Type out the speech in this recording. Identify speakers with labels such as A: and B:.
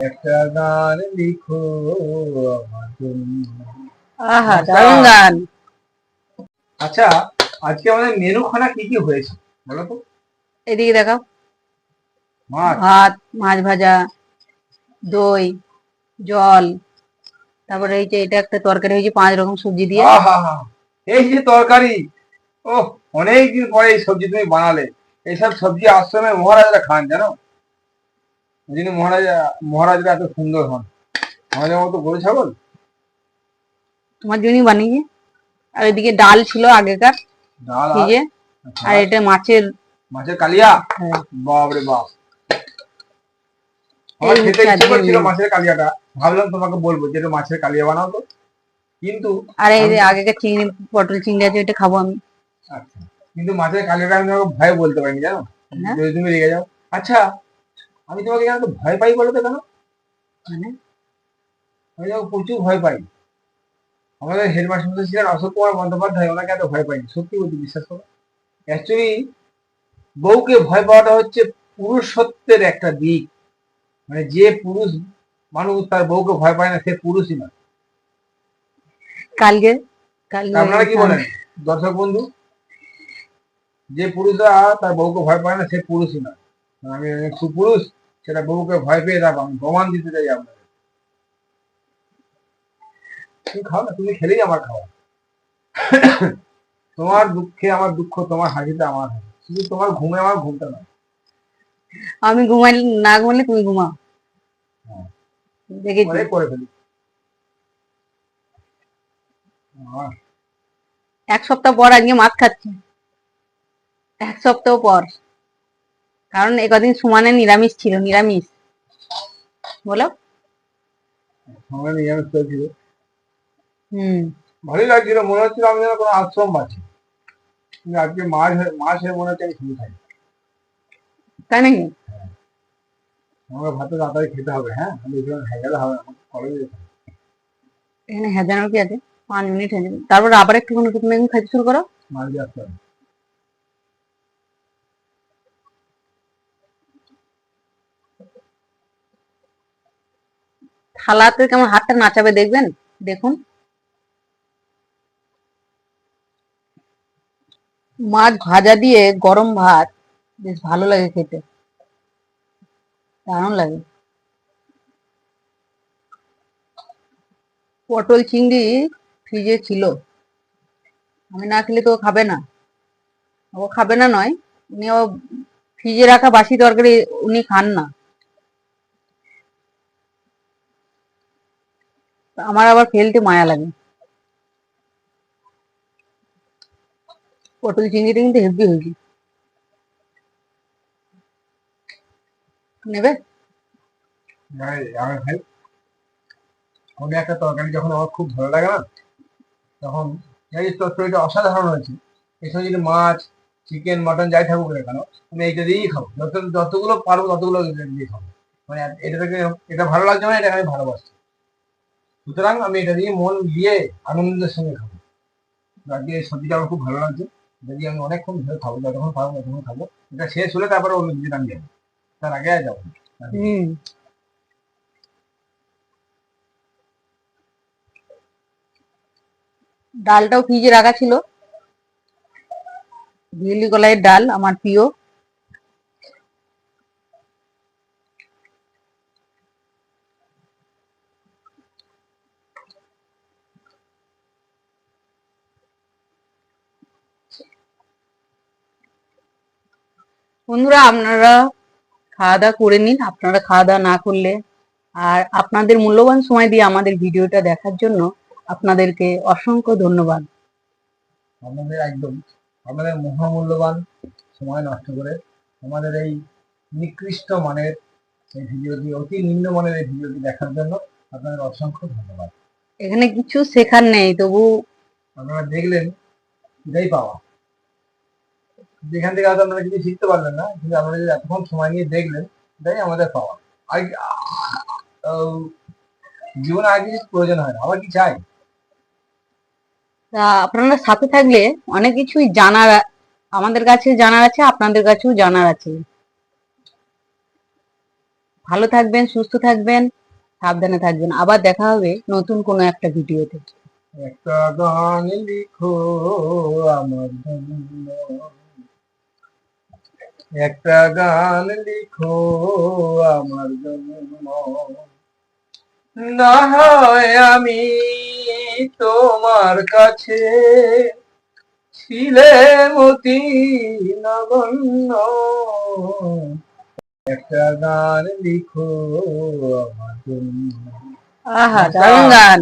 A: একটা গান লিখো
B: আহা
A: আচ্ছা।
B: দারুণ গান।
A: আচ্ছা আজকে আমাদের মেনু খানা কি কি হয়েছে? বলো তো।
B: এদিকে দেখাও।
A: মাছ।
B: ভাত মাছ ভাজা দই জল তারপরে এই যে এটা একটা তরকারি হয়েছে পাঁচ রকম সবজি দিয়ে।
A: এই যে তরকারি ও অনেক দিন পরে এই সবজি তুমি বানালে। এইসব সবজি আশ্রমে মহারাজরা খান জানো? যিনি মহারাজা মহারাজরা এত সুন্দর হন। আমাদের মতো গরু ছাগল?
B: তোমার জন্যই বানিয়ে। আর এদিকে ডাল ছিল আগেকার।
A: ডাল আর
B: এটা মাছের
A: মাছের কালিয়া?
B: হ্যাঁ,
A: বাপ। আমার খেতে ইচ্ছে করছিল মাছের কালিয়াটা। ভাবলাম তোমাকে বলব যে মাছের কালিয়া বানাও তো। কিন্তু
B: আর এই যে আগেকার চিংড়ি পটল চিংড়ি আছে ওইটা খাব আমি।
A: আচ্ছা। কিন্তু মাছের কালিয়াটা আমি তোমাকে ভয় বলতে পারিনি জানো?
B: হ্যাঁ?
A: যদি তুমি রেগে যাও। আচ্ছা আমি তোমাকে কেন এত ভয় পাই বলো তো কেন?
B: মানে?
A: আমি তোমাকে প্রচুর ভয় পাই। আমাদের হেডমাস্টার ছিলেন অশোক কুমার বন্দ্যোপাধ্যায় ওনাকে এত ভয় পাইনি। সত্যি বলছি বিশ্বাস করো। অ্যাকচুয়ালি বউকে ভয় পাওয়াটা হচ্ছে পুরুষত্বের একটা দিক। মানে যে পুরুষ মানুষ তার বউকে ভয় পায় না সে পুরুষই না।
B: কালকে? কালকে
A: আপনারা কি বলেন? দর্শক বন্ধু যে পুরুষরা তার বউকে ভয় পায় না সে পুরুষই না। আমি সুপুরুষ সেটা বউকে ভয় পেয়ে থাকো আমি প্রমাণ দিতে চাই আপনাকে তুমি খাও না তুমি খেলেই আমার খাওয়া। তোমার দুঃখে আমার দুঃখ তোমার হাসিতে আমার হাসি। শুধু তোমার ঘুমে আমার ঘুমটা না
B: আমি ঘুমাই না ঘুমালে তুমি ঘুমাও।
A: হ্যাঁ। করে ফেলি।
B: এক সপ্তাহ পর আজকে মাছ খাচ্ছি। এক সপ্তাহ পর। কারণ এ কদিন সুমানে নিরামিষ ছিল নিরামিষ। বলো।
A: সঙ্গে নিরামিষ চলছিল
B: হুম।
A: ভালোই লাগছিল মনে হচ্ছিল আমি যেন কোনো আশ্রম কিন্তু আজকে মাছ হয়ে- মাছ হয়ে মনে হচ্ছে আমি শুধু খাই।
B: তাই নাকি?
A: আমাকে ভাতে তাড়াতাড়ি খেতে হবে হ্যাঁ? আমি এখানে হেগেলে হবে আমাকে কলেজে
B: এখানে কি আছে? পাঁচ মিনিট হেজানো তারপর আবার একটু এখন খাইতে শুরু করো।
A: মাছ দিয়ে আসতে হবে।
B: থালাতে কেমন হাতটা নাচাবে দেখবেন? দেখুন। মাছ ভাজা দিয়ে গরম ভাত, বেশ ভালো লাগে খেতে। দারুণ লাগে। পটল চিংড়ি ফ্রিজে ছিল। আমি না খেলে তো খাবে না। ও খাবে না নয় উনি ও ফ্রিজে রাখা বাসি তরকারি উনি খান না। আমার আবার ফেলতে মায়া লাগে। পটল চিংড়িটা কিন্তু হেভি হয়েছে নেবে?
A: একটা তরকারি যখন আমার খুব ভালো লাগে না, তখন এই তরকারিটা অসাধারণ হয়েছে। এসব যদি মাছ চিকেন মটন যাই থাকুক না কেন, আমি এইটা দিয়েই খাব। যত যতগুলো পারব ততগুলো দিয়ে খাব। মানে এটা থেকে এটা ভালো লাগছে না এটা আমি ভালোবাসি। সুতরাং আমি এটা দিয়ে মন দিয়ে আনন্দের সঙ্গে খাব। আজকে এই সবজিটা আমার খুব ভালো লাগছে। যদি আমি অনেকক্ষণ ধরে খাব, যতক্ষণ পারব ততক্ষণ খাব। এটা শেষ হলে তারপরে অন্য দিন আমি যাব তার আগে আর যাব
B: ডালটাও ফ্রিজে রাখা ছিল। বিউলি কলাইয়ের ডাল, আমার প্রিয়। বন্ধুরা আপনারা খাওয়া দাওয়া করে নিন আপনারা খাওয়া দাওয়া না করলে। আর আপনাদের মূল্যবান সময় দিয়ে আমাদের ভিডিওটা দেখার জন্য আপনাদেরকে অসংখ্য ধন্যবাদ।
A: আমাদের একদম আমাদের মহামূল্যবান সময় নষ্ট করে আমাদের এই নিকৃষ্ট মানের এই ভিডিওটি অতি নিম্নমানের এই ভিডিওটি দেখার জন্য আপনাদের অসংখ্য ধন্যবাদ।
B: এখানে কিছু শেখার নেই তবু
A: আপনারা দেখলেন এটাই পাওয়া। যেখান থেকে হয়তো আপনারা কিছু শিখতে পারলেন না কিন্তু আপনারা যদি এতক্ষণ সময় নিয়ে দেখলেন এটাই আমাদের পাওয়া। আর জীবনে আর কিছু প্রয়োজন হয় না। আবার কি চাই?
B: আপনারা সাথে থাকলে অনেক কিছুই জানার আমাদের কাছে জানার আছে আপনাদের কাছেও জানার আছে। ভালো থাকবেন সুস্থ থাকবেন সাবধানে থাকবেন। আবার দেখা হবে নতুন কোনো একটা ভিডিওতে।
A: একটা গান লিখো আমার জন্য। একটা গান লিখো আমার জন্য না হয় আমি তোমার কাছে ছিলে মতি নগণ্য একটা গান লিখো আমার জন্য
B: আহা গান।